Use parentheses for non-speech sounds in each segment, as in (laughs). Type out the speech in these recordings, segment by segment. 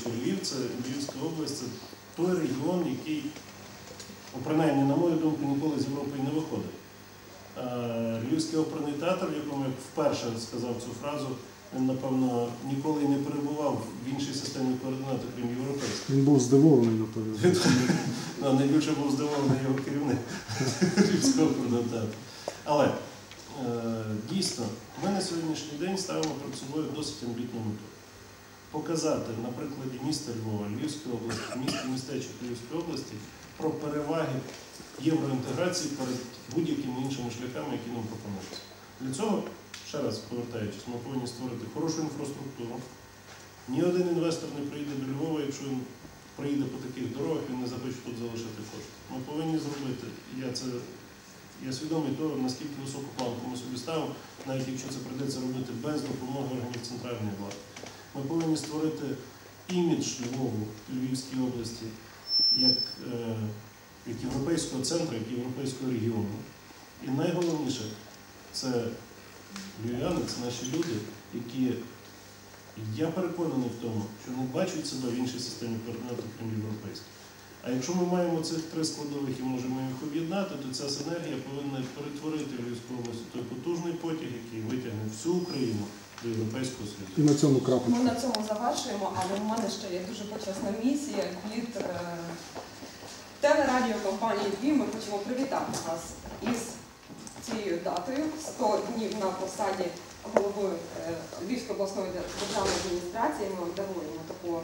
що Львів це Львівська область, це той регіон, який, ну, принаймні, на мою думку, ніколи з Європи не виходить. Е, Львівський оперний театр, в якому я вперше сказав цю фразу, він, напевно, ніколи не перебував в іншій системі координат, окрім європейської. Він був здивований, напевно. (laughs) Ну, найбільше був здивований його керівник (laughs) Львівського оперного театру. Але е, дійсно, ми на сьогоднішній день ставимо перед собою досить амбітну мету. Показати на прикладі міста Львова, Львівської області, міста містечок Львівської області про переваги євроінтеграції перед будь-якими іншими шляхами, які нам пропонуються. Для цього, ще раз повертаючись, ми повинні створити хорошу інфраструктуру. Ні один інвестор не приїде до Львова, якщо він приїде по таких дорогах, він не захоче тут залишити кошти. Ми повинні зробити. Я це я свідомий того, наскільки високу планку ми собі ставимо, навіть якщо це прийдеться робити без допомоги органів центральної влади. Ми повинні створити імідж Львову, Львівській області, як, е, як європейського центру, як європейського регіону. І найголовніше це львів'яни, це наші люди, які я переконаний в тому, що не бачать себе в іншій системі координат, крім європейській. А якщо ми маємо цих три складових і можемо їх об'єднати, то ця синергія повинна перетворити європейського світу. І на цьому Ми на цьому завершуємо, але в мене ще є дуже почесна місія від е, телерадіокомпанії «Дві». Ми хочемо привітати вас із цією датою 100 днів на посаді голови е, Львівської обласної державної адміністрації. Ми вам даруємо таку е,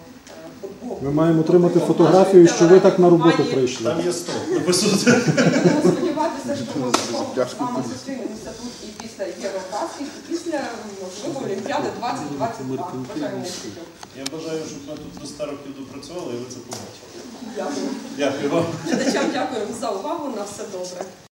футболку. Ми маємо отримати фотографію, що ви так на роботу прийшли. Там є 100. Будемо сподіватися, що ми з вами зустрінемося тут і після Євробаскет, і після можливо Олімпіади 2022. Бажаємо. Я бажаю, щоб ми тут до 100 років допрацювали і ви це побачили. Дякую. Дякую вам. Глядачам дякую за увагу. На все добре.